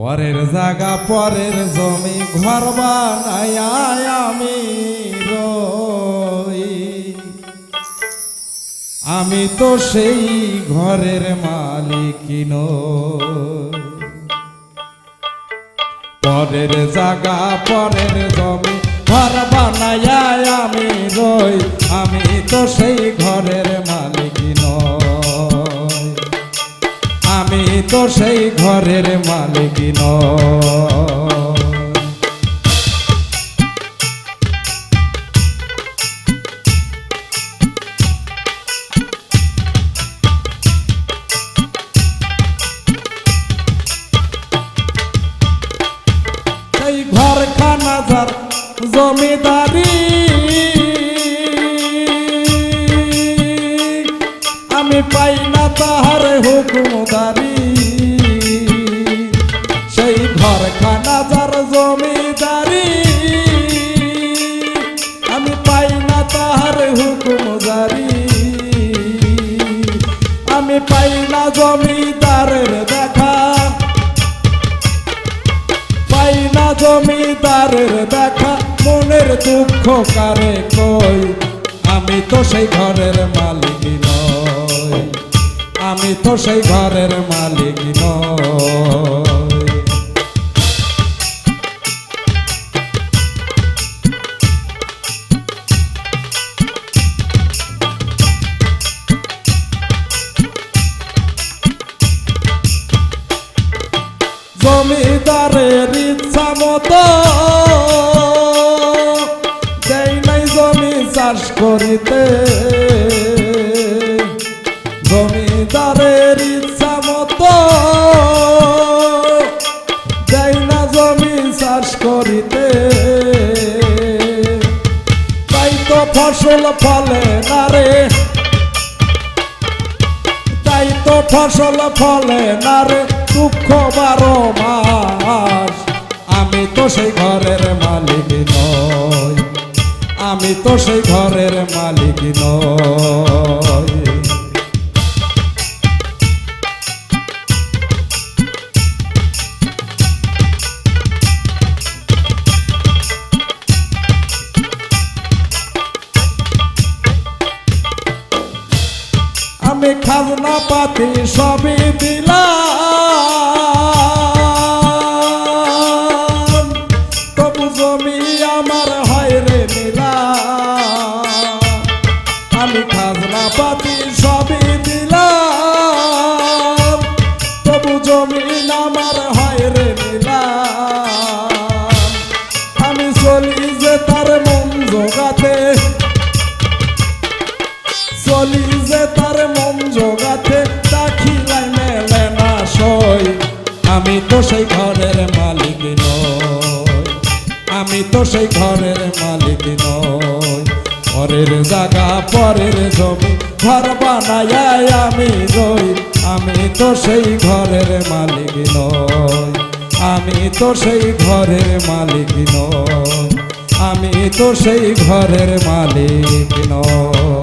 পরের জায়গা, পরের জমি, ঘর বানাই আমি আমি তো সেই ঘরের মালিক। পরের জায়গা, পরের জমি, ঘর বানাই আমি রই আমি তো সেই ঘরের মালিক আমি তো সেই ঘরের মালিক যার জমিদারি পাই না তাহার হুকুমদারি সেই ঘর খানা যার জমিদারি, আমি পাই না তাহার হুকুমদারি আমি পাই না জমিদারের দেখা পাই না জমিদারের দেখা। মনের দুঃখ কারে কই? আমি তো সেই ঘরের মালিক নই। আমি তো সেই ঘরের মালিক নই। জমিদারের ইচ্ছা মতো দেই নাই জমি চাষ করিতে। ফলে না রে। তাই তো ফসল ফলে না রে, দুঃখ বারো মাস। আমি তো সেই ঘরের মালিক নয় আমি তো সেই ঘরের মালিক নই। আমি খাজনা পাতি সবই দিলাম। তবু জমি আমার হয় রে নিলাম আমি খাজনা পাতি সবই দিলাম। তবু জমি আমার হয় রে নিলাম আমি চলি যে তার মন জোগাতে। চলি যে তার মন জোগাতে দাখিলাই মেলে না সই। আমি তো সেই ঘরের মালিক নই। আমি তো সেই ঘরের মালিক নই। পরের জায়গা, পরের জমি, ঘর বানায় আমি রই। আমি তো সেই ঘরের মালিক নই। আমি তো সেই ঘরের মালিক নই। আমি তো সেই ঘরের মালিক নয়